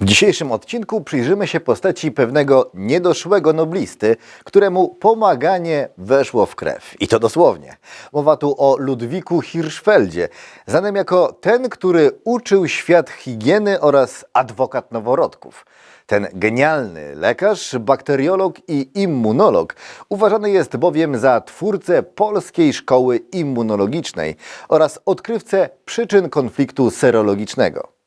W dzisiejszym odcinku przyjrzymy się postaci pewnego niedoszłego noblisty, któremu pomaganie weszło w krew. I to dosłownie. Mowa tu o Ludwiku Hirschfeldzie, znanym jako ten, który uczył świat higieny oraz adwokat noworodków. Ten genialny lekarz, bakteriolog i immunolog uważany jest bowiem za twórcę polskiej szkoły immunologicznej oraz odkrywcę przyczyn konfliktu serologicznego.